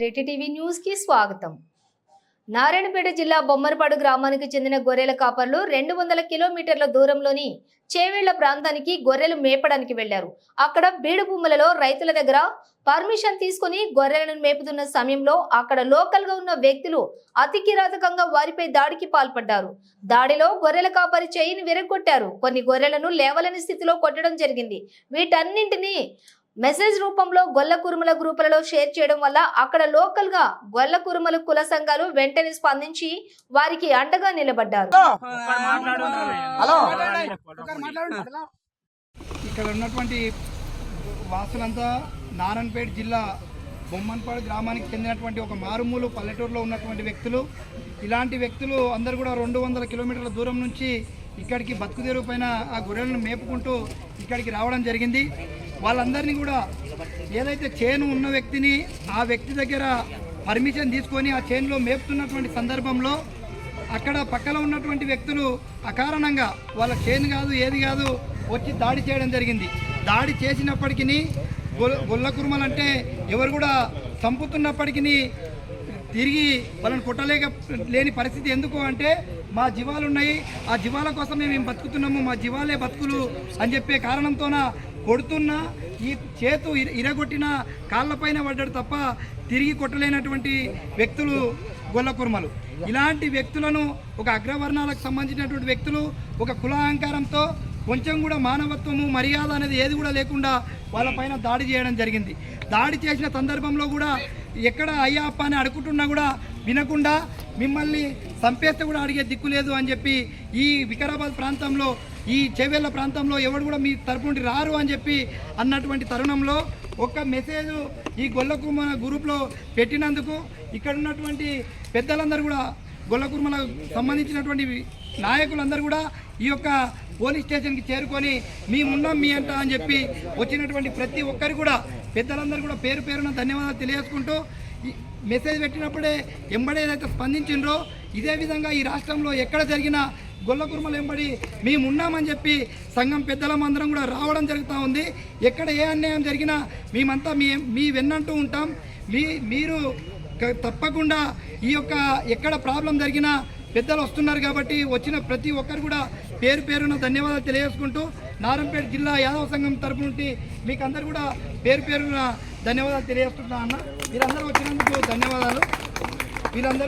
Reddy TV న్యూస్కి స్వాగతం. నారాయణపేట జిల్లా బొమ్మరపాడు గ్రామానికి చెందిన గొర్రెల కాపర్లు రెండు వందల కిలోమీటర్ల దూరంలోని చేవేళ్ళ ప్రాంతానికి గొర్రెలు మేపడానికి వెళ్ళారు అక్కడ బీడు భూములలో రైతుల దగ్గర పర్మిషన్ తీసుకుని గొర్రెలను మేపుతున్న సమయంలో అక్కడ లోకల్గా ఉన్న వ్యక్తులు అతి కిరాతకంగా వారిపై దాడికి పాల్పడ్డారు. దాడిలో గొర్రెల కాపరి చేయిని విరగొట్టారు కొన్ని గొర్రెలను లేవలేని స్థితిలో కొట్టడం జరిగింది. వీటన్నింటినీ మెసేజ్ రూపంలో గొల్ల కురుమల గ్రూపులలో షేర్ చేయడం వల్ల అక్కడ లోకల్గా గొల్ల కురుమల కుల సంఘాలు వెంటనే స్పందించి వారికి అండగా నిలబడ్డారు. హలో. ఇక్కడ ఉన్నటువంటి వాసులంతా నారాయణపేట జిల్లా బొమ్మన్పాడు గ్రామానికి చెందినటువంటి ఒక మారుమూలు పల్లెటూరులో ఉన్నటువంటి వ్యక్తులు. ఇలాంటి వ్యక్తులు అందరూ కూడా రెండు వందల కిలోమీటర్ల దూరం నుంచి ఇక్కడికి బతుకుదేరు పైన ఆ గొర్రెలను మేపుకుంటూ ఇక్కడికి రావడం జరిగింది. వాళ్ళందరినీ కూడా ఏదైతే చేను ఉన్న వ్యక్తిని ఆ వ్యక్తి దగ్గర పర్మిషన్ తీసుకొని ఆ చేనులో మేపుతున్నటువంటి సందర్భంలో అక్కడ పక్కన ఉన్నటువంటి వ్యక్తులు అకారణంగా వాళ్ళ చేను కాదు ఏది కాదు వచ్చి దాడి చేయడం జరిగింది. దాడి చేసినప్పటికీ గొల్ల కురుమలు అంటే ఎవరు కూడా చంపుతున్నప్పటికీ తిరిగి వాళ్ళని కొట్టలేక లేని పరిస్థితి ఎందుకు అంటే మా జీవాలు ఉన్నాయి ఆ జీవాల కోసం మేము బతుకుతున్నాము మా జీవాలే బతుకులు అని చెప్పే కారణంతోన కొడుతున్నా ఈ చేతు ఇరగొట్టిన కాళ్ళపైన పడ్డాడు తప్ప తిరిగి కొట్టలేనటువంటి వ్యక్తులు గొల్లకుర్మలు ఇలాంటి వ్యక్తులను ఒక అగ్రవర్ణాలకు సంబంధించినటువంటి వ్యక్తులు ఒక కుల అహంకారంతో కొంచెం కూడా మానవత్వము మర్యాద అనేది ఏది కూడా లేకుండా వాళ్ళపైన దాడి చేయడం జరిగింది. దాడి చేసిన సందర్భంలో కూడా ఎక్కడ అయ్యా అప్ప అని అడుగుతున్నా కూడా వినకుండా మిమ్మల్ని సంపేస్తే కూడా అడిగే దిక్కు లేదు అని చెప్పి ఈ వికారాబాద్ ప్రాంతంలో ఈ చెవేళ్ళ ప్రాంతంలో ఎవడు కూడా మీ తరపు నుండి రారు అని చెప్పి అన్నటువంటి తరుణంలో ఒక మెసేజ్ ఈ గొల్లకుమ గ్రూప్లో పెట్టినందుకు ఇక్కడ ఉన్నటువంటి పెద్దలందరూ కూడా గొల్లకుర్మలకు సంబంధించినటువంటి నాయకులందరూ కూడా ఈ యొక్క పోలీస్ స్టేషన్కి చేరుకొని మేమున్నాం మీ అంట అని చెప్పి వచ్చినటువంటి ప్రతి ఒక్కరు కూడా పెద్దలందరూ కూడా పేరు పేరున ధన్యవాదాలు తెలియజేసుకుంటూ మెసేజ్ పెట్టినప్పుడే ఎంబడి ఏదైతే స్పందించిండ్రో ఇదే విధంగా ఈ రాష్ట్రంలో ఎక్కడ జరిగినా గొల్ల కుర్మలు ఎంబడి మేము ఉన్నామని చెప్పి సంఘం పెద్దలం అందరం కూడా రావడం జరుగుతూ ఉంది. ఎక్కడ ఏ అన్యాయం జరిగినా మేమంతా మీ మీ వెన్నంటూ ఉంటాం. మీ మీరు తప్పకుండా ఈ యొక్క ఎక్కడ ప్రాబ్లం జరిగినా పెద్దలు వస్తున్నారు కాబట్టి వచ్చిన ప్రతి ఒక్కరు కూడా పేరు పేరున ధన్యవాదాలు తెలియజేసుకుంటూ నారంపేట జిల్లా యాదవ సంఘం తరపు నుండి మీకు అందరు కూడా పేరు పేరున ధన్యవాదాలు తెలియజేస్తున్నా అన్న. మీరందరూ వచ్చినందుకు ధన్యవాదాలు. మీరందరూ